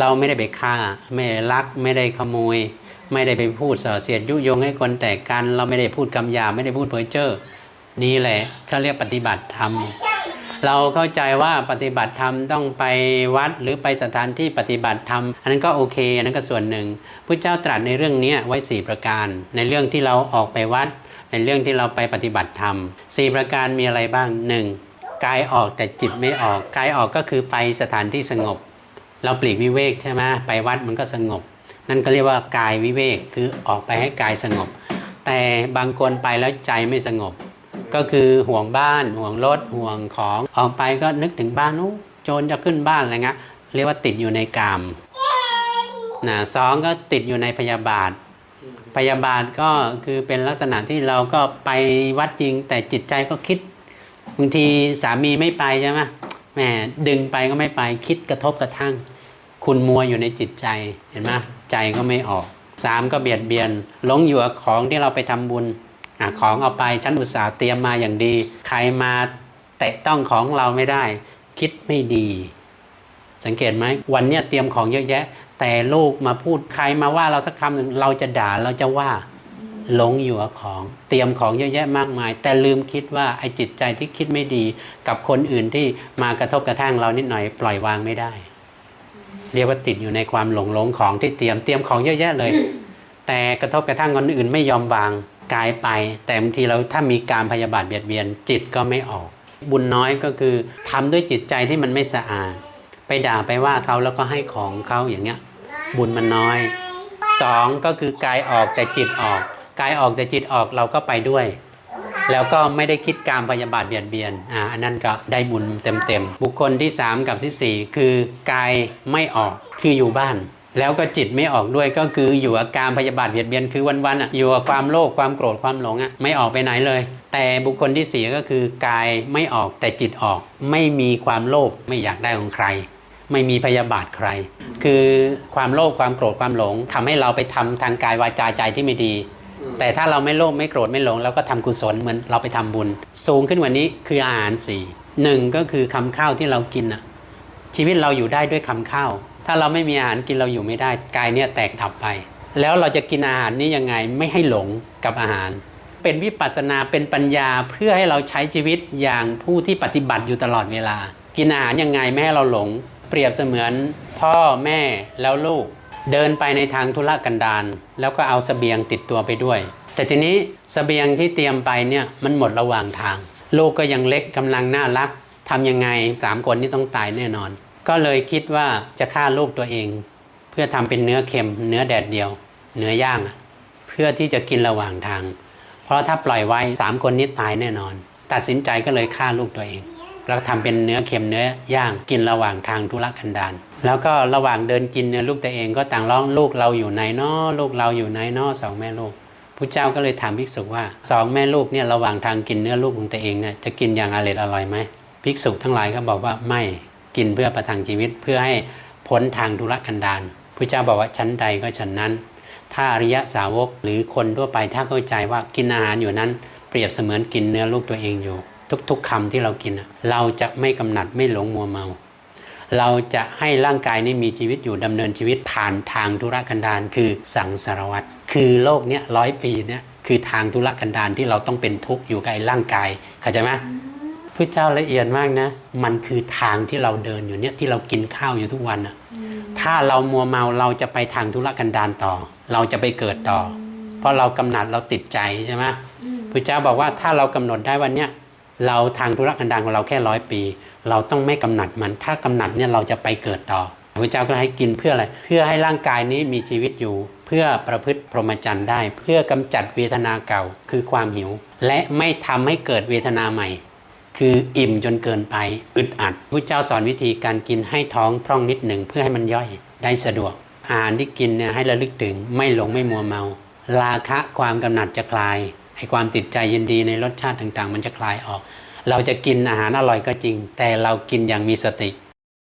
เราไม่ได้ไปฆ่า ไม่ได้ลักไม่ได้ขโมย ไม่ได้ไปพูดส่อเสียดยุยงให้คนแตกกัน เราไม่ได้พูดคำหยาไม่ได้พูดเพ้อเจ้อนี่แหละเขาเรียกปฏิบัติธรรม เราเข้าใจว่าปฏิบัติธรรมต้องไปวัดหรือไปสถานที่ปฏิบัติธรรม อันนั้นก็โอเคอันนั้นก็ส่วนหนึ่งพระเจ้าตรัสในเรื่องนี้ไว้สี่ประการ ในเรื่องที่เราออกไปวัด ในเรื่องที่เราไปปฏิบัติธรรมสี่ประการมีอะไรบ้างหนึ่งกายออกแต่จิตไม่ออกกายออกก็คือไปสถานที่สงบ เราปลีกวิเวกใช่ไหมไปวัดมันก็สงบ นั่นก็เรียกว่ากายวิเวกคือออกไปให้กายสงบ แต่บางคนไปแล้วใจไม่สงบ ก็คือห่วงบ้านห่วงรถห่วงของออกไปก็นึกถึงบ้านนู้โจรจะขึ้นบ้านอะไรเงี้ยเรียกว่าติดอยู่ในกามนะสองก็ติดอยู่ในพยาบาท พยาบาทก็คือเป็นลักษณะที่เราก็ไปวัดจริง แต่จิตใจก็คิดบางทีสามีไม่ไปใช่ไหมแหมดึงไปก็ไม่ไปคิดกระทบกระทั่ง คุณมัวอยู่ในจิตใจเห็นไหมใจก็ไม่ออกสามก็เบียดเบียนหลงอยู่กับของที่เราไปทำบุญอของเอาไปฉันอุตส่าห์เตรียมมาอย่างดี ใครมาแตะต้องของเราไม่ได้ คิดไม่ดี สังเกตไหมวันเนี้ยเตรียมของเยอะแยะ แต่ลูกมาพูดใครมาว่าเราสักคำหนึ่งเราจะด่าเราจะว่าหลงอยู่กับของ เตรียมของเยอะแยะมากมาย แต่ลืมคิดว่าไอ้จิตใจที่คิดไม่ดี กับคนอื่นที่มากระทบกระทั่งเรานิดหน่อยปล่อยวางไม่ได้ เรียกว่าติดอยู่ในความหลงหลงของที่เตรียมเตรียมของเยอะแยะเลย แต่กระทบกระทั่งคนอื่นไม่ยอมวางกายไป แต่บางทีเราถ้ามีการพยาบาทเบียดเบียนจิตก็ไม่ออก บุญน้อยก็คือทำด้วยจิตใจที่มันไม่สะอาด ไปด่าไปว่าเขาแล้วก็ให้ของเขาอย่างเงี้ย บุญมันน้อยสองก็คือกายออกแต่จิตออก กายออกแต่จิตออกเราก็ไปด้วย แล้วก็ไม่ได้คิดการพยาบาทเบียดเบียนอ่าอันนั้นก็ได้บุญเต็มๆ บุคคลที่ 3 กับ 14 คือกายไม่ออกคืออยู่บ้าน แล้วก็จิตไม่ออกด้วยก็คืออยู่กับการพยาบาทเบียดเบียนคือวันๆอะอยู่กับความโลภความโกรธความหลงอะไม่ออกไปไหนเลย แต่บุคคลที่ 4 ก็คือกายไม่ออกแต่จิตออก ไม่มีความโลภไม่อยากได้ของใครไม่มีพยาบาทใคร คือความโลภความโกรธความหลงทำให้เราไปทำทางกายวาจาใจที่ไม่ดี แต่ถ้าเราไม่โลภไม่โกรธไม่หลงเราก็ทำกุศลเหมือนเราไปทำบุญ สูงขึ้นว่านี้คืออาหารสี่หนึ่งก็คือคำข้าวที่เรากินอะชีวิตเราอยู่ได้ด้วยคำข้าว ถ้าเราไม่มีอาหารกินเราอยู่ไม่ได้กายเนี่ยแตกดับไป แล้วเราจะกินอาหารนี้ยังไงไม่ให้หลงกับอาหาร เป็นวิปัสสนาเป็นปัญญาเพื่อให้เราใช้ชีวิตอย่างผู้ที่ปฏิบัติอยู่ตลอดเวลา กินอาหารยังไงไม่ให้เราหลง เปรียบเสมือนพ่อแม่แล้วลูก เดินไปในทางธุรกันดารแล้วก็เอาสเสบียงติดตัวไปด้วย แต่ทีนี้สเสบียงที่เตรียมไปเนี่ยมันหมดระหว่างทาง ลูกก็ยังเล็กกำลังน่ารักทำยังไงสามคนนี้ต้องตายแน่นอน ก็เลยคิดว่าจะฆ่าลูกตัวเอง เพื่อทำเป็นเนื้อเค็ม เนื้อแดดเดียว เนื้อย่าง เพื่อที่จะกินระหว่างทาง เพราะถ้าปล่อยไว้สามคนนี้ตายแน่นอน ตัดสินใจก็เลยฆ่าลูกตัวเองแล้วทำเป็นเนื้อเค็มเนื้อย่างกินระหว่างทางทุรกันดาร แล้วก็ระหว่างเดินกินเนื้อลูกตัวเองก็ต่างร้องลูกเราอยู่ไหนน้อลูกเราอยู่ไหนน้อสองแม่ลูกพระเจ้าก็เลยถามภิกษุว่าสองแม่ลูกเนี่ยระหว่างทางกินเนื้อลูกของตัวเองเนี่ยจะกินอย่างอร่อยอร่อยไหมภิกษุทั้งหลายก็บอกว่าไม่กินเพื่อประทังชีวิตเพื่อให้พ้นทางทุรกันดารพระเจ้าบอกว่าชั้นใดก็ชั้นนั้น ถ้าอริยะสาวกหรือคนทั่วไปถ้าเข้าใจว่ากินอาหารอยู่นั้น เปรียบเสมือนกินเนื้อลูกตัวเองอยู่ ทุกๆคำที่เรากินเราจะไม่กำหนัดไม่หลงมัวเมา เราจะให้ร่างกายนี้มีชีวิตอยู่ดำเนินชีวิตผ่านทางธุรกันดารคือสังสารวัตรคือโลกเนี้ยร้อยปีเนี้ยคือทางธุรกันดารที่เราต้องเป็นทุกข์อยู่กับไอ้ร่างกายเข้าใจไหมพระเจ้าละเอียดมากนะ มันคือทางที่เราเดินอยู่เนี่ยที่เรากินข้าวอยู่ทุกวันอะถ้าเรามัวเมาเราจะไปทางธุรกันดารต่อ เราจะไปเกิดต่อ เพราะเรากำหนัดเราติดใจใช่ไหมพระเจ้าบอกว่าถ้าเรากำหนดได้วันเนี้ย เราทางธุรกันดารของเราแค่ร้อยปี เราต้องไม่กำหนัดมัน ถ้ากำหนัดเนี่ยเราจะไปเกิดต่อพระเจ้าก็ให้กินเพื่ออะไร เพื่อให้ร่างกายนี้มีชีวิตอยู่ เพื่อประพฤติพรหมจรรย์ได้ เพื่อกำจัดเวทนาเก่า คือความหิว และไม่ทำให้เกิดเวทนาใหม่ คืออิ่มจนเกินไปอึดอัดพระเจ้าสอนวิธีการกินให้ท้องพร่องนิดหนึ่งเพื่อให้มันย่อยได้สะดวก อาหารที่กินเนี่ยให้ระลึกถึงไม่หลงไม่มัวเมา ราคะความกำหนัดจะคลาย ไอ้ความติดใจยินดีในรสชาติต่างๆ มันจะคลายออก เราจะกินอาหารอร่อยก็จริง แต่เรากินอย่างมีสติ